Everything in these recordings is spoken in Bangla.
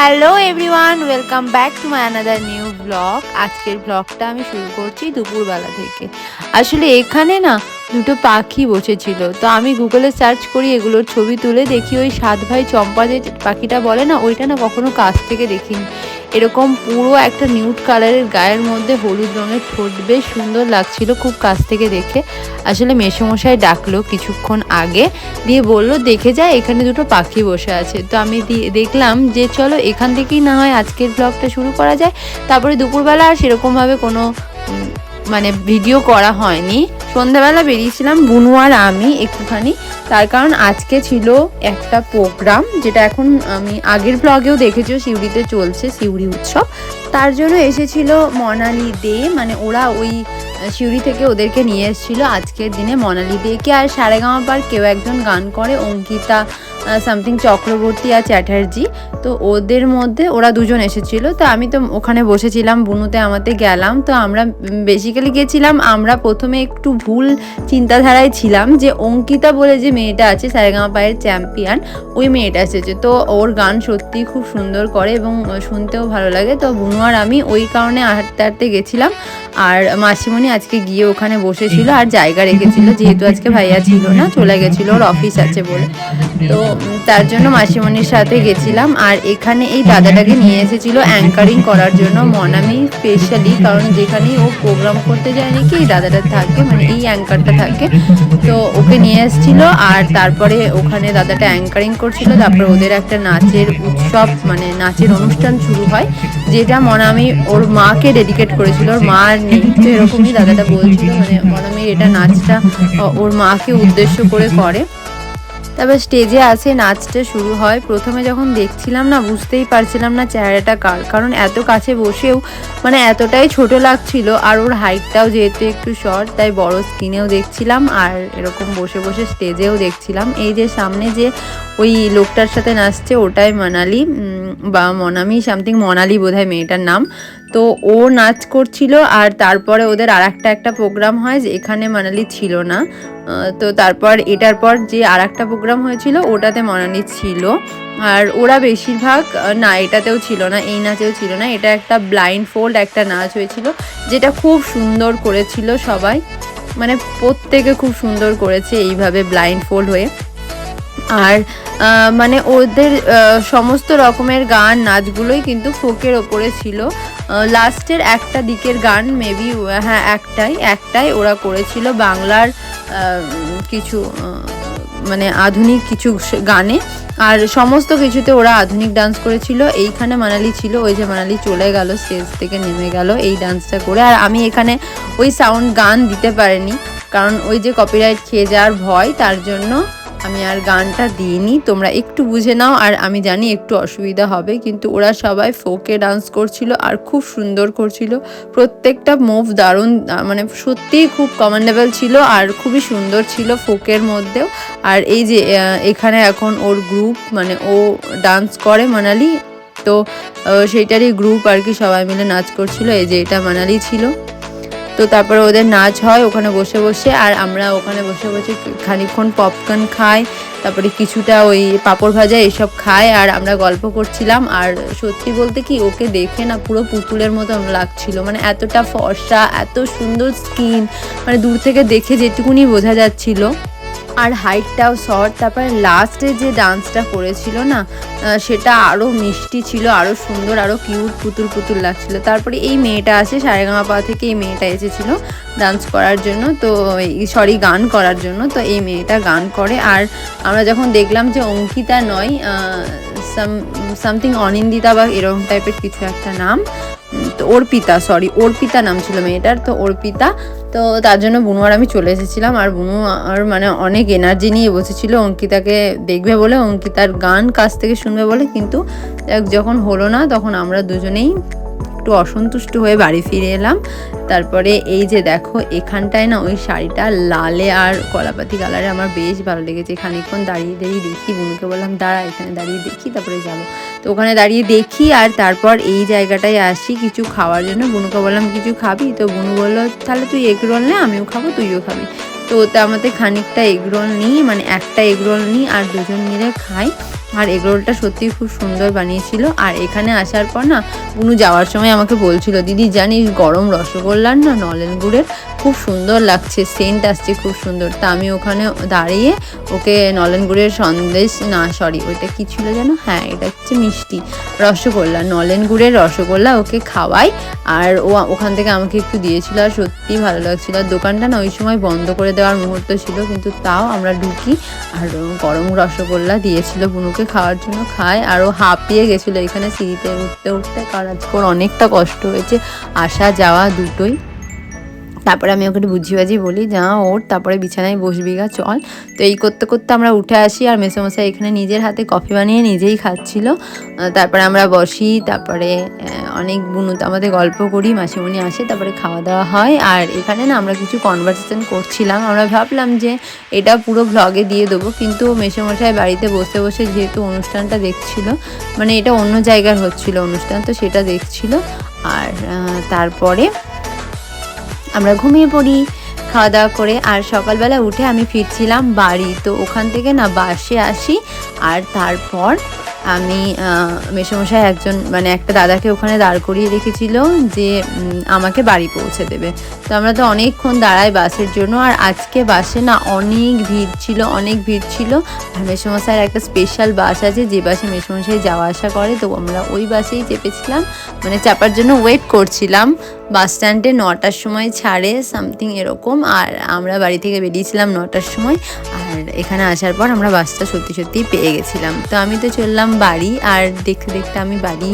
Hello everyone welcome back to my another new blog আজকের ব্লগটা আমি শুরু করছি দুপুরবেলা থেকে। আসলে এখানে না দুটো পাখি বসেছিল। তো আমি গুগলে সার্চ করি, এগুলোর ছবি তুলে দেখি। ওই সাত ভাই চম্পা যে পাখিটা বলে না, ওইটা না কখনো কাছ থেকে দেখিনি। এরকম পুরো একটা নিউট কালারের গায়ের মধ্যে হলুদ রঙের ঠোঁট, বেশ সুন্দর লাগছিল খুব কাছ থেকে দেখে। আসলে মেসোমশাই ডাকলো কিছুক্ষণ আগে, দিয়ে বলল, দেখে যায় এখানে দুটো পাখি বসে আছে। তো আমি দেখলাম যে, চলো, এখান থেকেই না হয় আজকের ব্লগটা শুরু করা যায়। তারপরে দুপুরবেলা আর সেরকমভাবে কোনো মানে ভিডিও করা হয়নি। সন্ধ্যাবেলা বেরিয়েছিলাম বুনু আর আমি একটুখানি। তার কারণ আজকে ছিল একটা প্রোগ্রাম যেটা এখন আমি আগের ব্লগেও দেখেছ, সিউড়িতে চলছে সিউড়ি উৎসব। তার জন্য এসেছিল মনালি দে মানে ওরা ওই সিউড়ি থেকে ওদেরকে নিয়ে এসেছিল আজকের দিনে মনালি দেকে আর সারেগামাপার কেউ একজন গান করে, অঙ্কিতা সামথিং চক্রবর্তী আর চ্যাটার্জি। তো ওদের মধ্যে ওরা দুজন এসেছিল। তো আমি তো ওখানে বসেছিলাম, বুনুতে আমাতে গেলাম। তো আমরা বেসিক্যালি গিয়েছিলাম, আমরা প্রথমে একটু ভুল চিন্তাধারায় ছিলাম যে অঙ্কিতা বলে যে মেয়েটা আছে, সারেগামা পায়ের চ্যাম্পিয়ন ওই মেয়েটা এসেছে। তো ওর গান সত্যি খুব সুন্দর করে এবং শুনতেও ভালো লাগে। তো বুনু আর আমি ওই কারণে হাঁটতে হাঁটতে গেছিলাম। আর মাসিমণি আজকে গিয়ে ওখানে বসেছিল আর জায়গা রেখেছিল, যেহেতু আজকে ভাইয়া ছিল না, চলে গেছিল, ওর অফিস আছে বলে। তো তার জন্য মাসিমণির সাথে গেছিলাম আর এখানে এই দাদাটাকে নিয়ে এসেছিল অ্যাঙ্কারিং করার জন্য। মনামি স্পেশালি কারণ যেখানেই ও প্রোগ্রাম করতে যায় নাকি এই দাদাটা থাকে মানে এই অ্যাঙ্কারটা থাকে। তো ওকে নিয়ে এসেছিল আর তারপরে ওখানে দাদাটা অ্যাঙ্কারিং করছিল। তারপরে ওদের একটা নাচের উৎসব মানে নাচের অনুষ্ঠান শুরু হয়। যেটা মনামি ওর মাকে ডেডিকেট করেছিল, ওর মা নেই এরকমই দাদাটা বলছিল মানে মনামির এটা নাচটা ওর মাকে উদ্দেশ্য করে করে। তারপর স্টেজে আসে নাচটা শুরু হয়, প্রথমে যখন দেখছিলাম না, বুঝতেই পারছিলাম না চেহারাটা কার, কারণ এত কাছে বসেও মানে এতটাই ছোট লাগছিল, আর ওর হাইটটাও যেহেতু একটু শর্ট তাই বড় স্ক্রিনেও দেখছিলাম, আর এরকম বসে বসে স্টেজেও দেখছিলাম। এই যে সামনে যে ওই লোকটার সাথে নাচছে, ওটাই মানালি বা মনামি, সামথিং মনালি বোধহয় মেয়েটার নাম। তো ও নাচ করছিল আর তারপরে ওদের আর একটা একটা প্রোগ্রাম হয় যে এখানে মানালি ছিল না। তো তারপর এটার পর যে আর একটা প্রোগ্রাম হয়েছিল, ওটাতে মনালি ছিল। আর ওরা বেশিরভাগ না, এটাতেও ছিল না, এই নাচেও ছিল না। এটা একটা ব্লাইন্ড ফোল্ড একটা নাচ হয়েছিল, যেটা খুব সুন্দর করেছিল সবাই। মানে প্রত্যেকে খুব সুন্দর করেছে এইভাবে ব্লাইন্ড ফোল্ড হয়ে। আর মানে ওদের সমস্ত রকমের গান, নাচগুলোই কিন্তু ফোকের ওপরে ছিল। লাস্টের একটা দিকের গান মেবি হ্যাঁ একটাই একটাই ওরা করেছিল বাংলার কিছু মানে আধুনিক কিছু গানে। আর সমস্ত কিছুতে ওরা আধুনিক ডান্স করেছিল। এইখানে মানালি ছিল, ওই যে মানালি চলে গেল স্টেজ থেকে নেমে গেল এই ডান্সটা করে। আর আমি এখানে ওই সাউন্ড গান দিতে পারিনি, কারণ ওই যে কপিরাইট খেয়ে যাওয়ার ভয়, তার জন্য আমি আর গানটা দিইনি, তোমরা একটু বুঝে নাও, আর আমি জানি একটু অসুবিধা হবে, কিন্তু ওরা সবাই ফোকে ডান্স করছিল আর খুব সুন্দর করছিল। প্রত্যেকটা মুভ দারুণ মানে সত্যিই খুব কমান্ডেবল ছিল আর খুবই সুন্দর ছিল ফোকের মধ্যেও। আর এই যে এখানে এখন ওর গ্রুপ মানে ও ডান্স করে মানালি, তো সেইটারই গ্রুপ আর কি সবাই মিলে নাচ করছিল, এই যে এটা মানালি ছিল। তো তারপরে ওদের নাচ হয় ওখানে বসে বসে, আর আমরা ওখানে বসে বসে খানিকক্ষণ পপকর্ন খাই, তারপরে কিছুটা ওই পাঁপড় ভাজা এসব খাই, আর আমরা গল্প করছিলাম। আর সত্যি বলতে কি ওকে দেখে না পুরো পুতুলের মতন লাগছিল। মানে এতটা ফর্সা, এত সুন্দর স্কিন মানে দূর থেকে দেখে যেটুকুনি বোঝা যাচ্ছিল। আর হাইটটাও শর্ট তারপরে লাস্টে যে ডান্সটা করেছিল না সেটা আরও মিষ্টি ছিল আরও সুন্দর আরও কিউট পুতুল পুতুল লাগছিল। তারপরে এই মেয়েটা আছে পা থেকে এই মেয়েটা এসেছিল ডান্স করার জন্য। তো সরি গান করার জন্য। তো এই মেয়েটা গান করে আর আমরা যখন দেখলাম যে অঙ্কিতা নয় সামথিং অনিন্দিতা বা এরকম টাইপের কিছু একটা নাম তো অর্পিতা সরি অর্পিতা নাম ছিল মেয়েটার, তো অর্পিতা, তো তার জন্য বুনু আর আমি চলে এসেছিলাম। আর বুনু আর মানে অনেক এনার্জি নিয়ে বসেছিল, অঙ্কিতাকে দেখবে বলে, অঙ্কিতার গান কাছ থেকে শুনবে বলে, কিন্তু যখন হলো না, তখন আমরা দুজনেই একটু অসন্তুষ্ট হয়ে বাড়ি ফিরে এলাম। তারপরে এই যে দেখো, এখানটায় না ওই শাড়িটা লালে আর কলাপাতি কালারে আমার বেশ ভালো লেগেছে। খানিকক্ষণ দাঁড়িয়ে দাঁড়িয়ে দেখি, বুনুকে বললাম, দাঁড়া, এখানে দাঁড়িয়ে দেখি, তারপরে যাব। তো ওখানে দাঁড়িয়ে দেখি আর তারপর এই জায়গাটায় আসি কিছু খাওয়ার জন্য। বুনুকে বললাম, কিছু খাবি? তো বুনু বলল, তাহলে তুই এগ রোল নে, আমিও খাব, তুইও খাবি। তো ওতে আমাদের খানিকটা এগরোল নিই মানে একটা এগরোল নিই আর দুজন মিলে খাই। আর এগরোলটা সত্যিই খুব সুন্দর বানিয়েছিল। আর এখানে আসার পর না উনু যাওয়ার সময় আমাকে বলছিল, দিদি, জানিস গরম রসগোল্লার না নলেন গুড়ের খুব সুন্দর লাগছে সেন্ট আসছে খুব সুন্দর। তা আমি ওখানে দাঁড়িয়ে ওকে নলেন গুড়ের সন্দেশ, না সরি ওইটা কি ছিল যেন? হ্যাঁ এটা হচ্ছে মিষ্টি রসগোল্লা, নলেন গুড়ের রসগোল্লা ওকে খাওয়াই। আর ও ওখান থেকে আমাকে একটু দিয়েছিল আর সত্যিই ভালো লাগছিল। আর দোকানটা না ওই সময় বন্ধ করে দেওয়ার মুহূর্ত ছিল, কিন্তু তাও আমরা ঢুকি আর গরম রসগোল্লা দিয়েছিল বুনুকে খাওয়ার জন্য, খায়। আর ও হাঁপিয়ে গেছিল এখানে সিঁড়িতে উঠতে উঠতে। কারণ আজকে অনেকটা কষ্ট হয়েছে। আসা যাওয়া দুটোই। তারপরে আমি ওকে বুঝিয়ে বাজি বলি, যা ওর তারপরে বিছানায় বসবি গা, চল। তো এই করতে করতে আমরা উঠে আসি আর মেসোমশাই এখানে নিজের হাতে কফি বানিয়ে নিজেই খাচ্ছিল। তারপরে আমরা বসি, তারপরে অনেক বুনুতে আমাদের গল্প করি, মাসিমণি আসে, তারপরে খাওয়া দাওয়া হয়। আর এখানে না আমরা কিছু কনভারসেশন করছিলাম, আমরা ভাবলাম যে এটা পুরো ভ্লগে দিয়ে দেবো, কিন্তু মেসোমশাই বাড়িতে বসে বসে যেহেতু অনুষ্ঠানটা দেখছিল মানে এটা অন্য জায়গার হচ্ছিল অনুষ্ঠান, তো সেটা দেখছিল। আর তারপরে আমরা ঘুমিয়ে পড়ি। খাওয়া দাওয়া করে আর সকালবেলা উঠে আমি ফিরছিলাম বাড়ি। তো ওখান থেকে না বাসে আসি আর তারপর আমি মেসোমশাই একজন মানে একটা দাদাকে ওখানে দাঁড় করিয়ে রেখেছিল যে আমাকে বাড়ি পৌঁছে দেবে। তো আমরা তো অনেকক্ষণ দাঁড়াই বাসের জন্য, আর আজকে বাসে না অনেক ভিড় ছিল, অনেক ভিড় ছিল। আর মেসোমশাইয়ের একটা স্পেশাল বাস আছে, যে বাসে মেসোমশাই যাওয়া আসা করে। তো আমরা ওই বাসেই চেপেছিলাম মানে চাপার জন্য ওয়েট করছিলাম। বাস স্ট্যান্ডে নটার সময় ছাড়ে সামথিং এরকম। আর আমরা বাড়ি থেকে বেরিয়েছিলাম নটার সময়। আর এখানে আসার পর আমরা বাসটা সত্যি সত্যি পেয়ে গেছিলাম। তো আমি তো চললাম বাড়ি আর দেখতে দেখতে আমি বাড়ি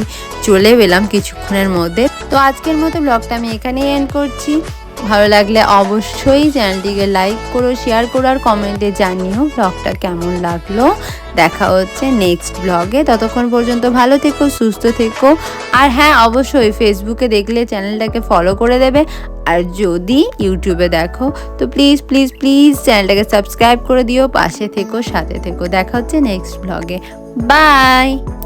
চলে পেলাম কিছুক্ষণের মধ্যে। তো আজকের মতো ব্লগটা আমি এখানেই এন্ড করছি। ভালো লাগলে অবশ্যই চ্যানেলটিকে লাইক করো শেয়ার করো আর কমেন্টে জানিও ব্লগটা কেমন লাগল। দেখা হচ্ছে নেক্সট ব্লগে ততক্ষণ পর্যন্ত ভালো থেকো, সুস্থ থেকো। আর হ্যাঁ অবশ্যই ফেসবুকে দেখলে চ্যানেলটাকে ফলো করে দেবে। আর যদি ইউটিউবে দেখো, তো প্লিজ প্লিজ প্লিজ চ্যানেলটাকে সাবস্ক্রাইব করে দিও। পাশে থেকো, সাথে থেকো। দেখা হচ্ছে নেক্সট ব্লগে Bye!